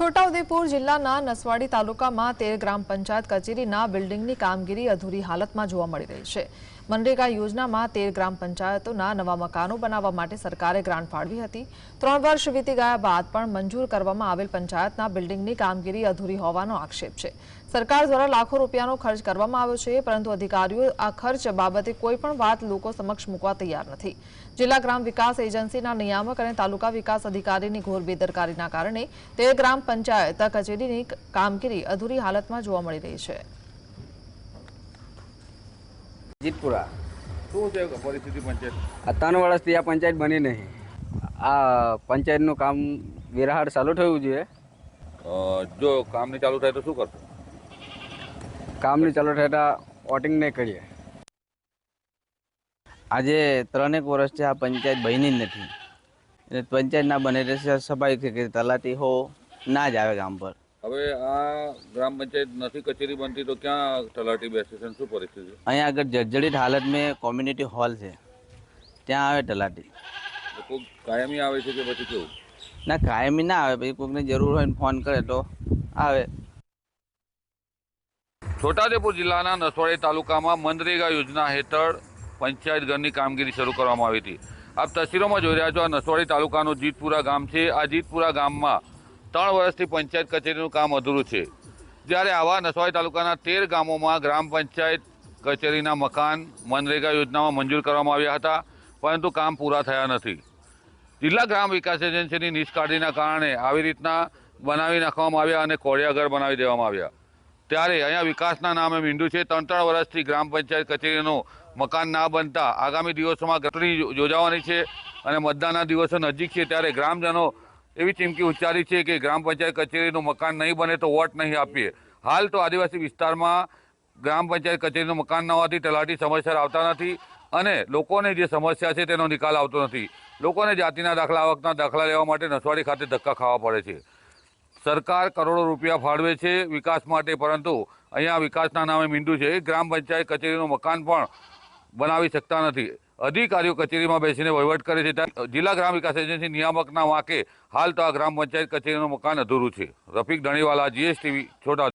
છોટાઉદેપુર જિલ્લાના નસવાડી તાલુકામાં તેર ગ્રામ પંચાયત કચેરીના બિલ્ડિંગની કામગીરી અધૂરી હાલતમાં જોવા મળી રહી છે. મનરેગા યોજનામાં તેર ગ્રામ પંચાયતોના નવા મકાનો બનાવવા માટે સરકારે ગ્રાન્ટ ફાળવી હતી. ત્રણ વર્ષ વીતી ગયા બાદ પણ મંજૂર કરવામાં આવેલ પંચાયતના બિલ્ડિંગની કામગીરી અધૂરી હોવાનો આક્ષેપ છે. સરકાર દ્વારા લાખો રૂપિયાનો ખર્ચ કરવામાં આવ્યો છે, પરંતુ અધિકારીઓ આ ખર્ચ બાબતે કોઈપણ વાત લોકો સમક્ષ મૂકવા તૈયાર નથી. જિલ્લા ગ્રામ વિકાસ એજન્સીના નિયામક અને તાલુકા વિકાસ અધિકારીની ઘોર બેદરકારીના કારણે તેર ગ્રામ પંચાયત કચેરીની કામગીરી અધૂરી હાલતમાં જોવા મળી રહી છે. જીતપુરા. શું છે પરિસ્થિતિ પંચાયત? આ ત્રણ વર્ષથી આ પંચાયત બની નહીં. આ પંચાયતનું કામ વિરાહાર ચાલુ થયું છે. જો કામ નહીં ચાલુ થાય તો શું કરશો? નહીં ચાલુ થતા વોટિંગ નહીં કરીએ. આજે ત્રણેક વર્ષથી આ પંચાયત બની જ નથી. પંચાયત ના બને એટલે સ્વાભાવિક છે કે તલાટી હો ના જ આવે ગામ પર. હવે આ ગ્રામ પંચાયત નથી કચેરી બનતી તો ક્યાં તલાટી બેસે છે શું પરિસ્થિતિ અહીંયા આગળ જર્જરિત હાલત મેં કોમ્યુનિટી હોલ છે. ત્યાં આવે તલાટી. કોઈક કોઈ કાયમી આવે છે કે પછી કેવું? ના કાયમી ના આવે પછી કોઈકને જરૂર હોય ને ફોન કરે તો આવે. છોટાઉદેપુર જિલ્લાના નસવાડી તાલુકામાં મનરેગા યોજના હેઠળ પંચાયત ઘરની કામગીરી શરૂ કરવામાં આવી હતી. આપ તસવીરોમાં જોઈ રહ્યા છો આ નસવાડી તાલુકાનું જીતપુરા ગામ છે. આ જીતપુરા ગામમાં ત્રણ વર્ષથી પંચાયત કચેરીનું કામ અધૂરું છે. જ્યારે આવા નસવાડી તાલુકાના તેર ગામોમાં ગ્રામ પંચાયત કચેરીના મકાન, મનરેગા યોજનામાં મંજૂર કરવામાં આવ્યા હતા, પરંતુ કામ પૂરા થયા નથી. જિલ્લા ગ્રામ વિકાસ એજન્સીની નિષ્કાળજીના કારણે આવી રીતના બનાવી નાખવામાં આવ્યા અને કોળિયાઘર બનાવી દેવામાં આવ્યા. ત્યારે અહીંયા વિકાસના નામે મીંડું છે. ત્રણ ત્રણ વર્ષથી ગ્રામ પંચાયત કચેરીનું મકાન ના બનતા આગામી દિવસોમાં ચૂંટણી યોજાવાની છે અને મતદાનના દિવસો નજીક છે. ત્યારે ગ્રામજનો એવી ચીમકી ઉચ્ચારી છે કે ગ્રામ પંચાયત કચેરીનું મકાન નહીં બને તો વોટ નહીં આપીએ. હાલ તો આદિવાસી વિસ્તારમાં ગ્રામ પંચાયત કચેરીનું મકાન ન હોવાથી તલાટી સમયસર આવતા નથી અને લોકોને જે સમસ્યા છે તેનો નિકાલ આવતો નથી. લોકોને જાતિના દાખલા, આવકના દાખલા લેવા માટે નસવાડી ખાતે ધક્કા ખાવા પડે છે. સરકાર કરોડો રૂપિયા ફાળવે છે વિકાસ માટે, પરંતુ અહીંયા વિકાસના નામે મીંડું છે. ગ્રામ પંચાયત કચેરીનું મકાન પણ બનાવી શકતા નથી. અધિકારીઓ કચેરીમાં બેસીને વહીવટ કરે છે. ત્યાં જિલ્લા ગ્રામ વિકાસ એજન્સી નિયામકના વાંકે હાલ તો આ ગ્રામ પંચાયત કચેરીનું મકાન અધૂરું છે. રફીક ધણીવાલા, જીએસટીવી, છોટા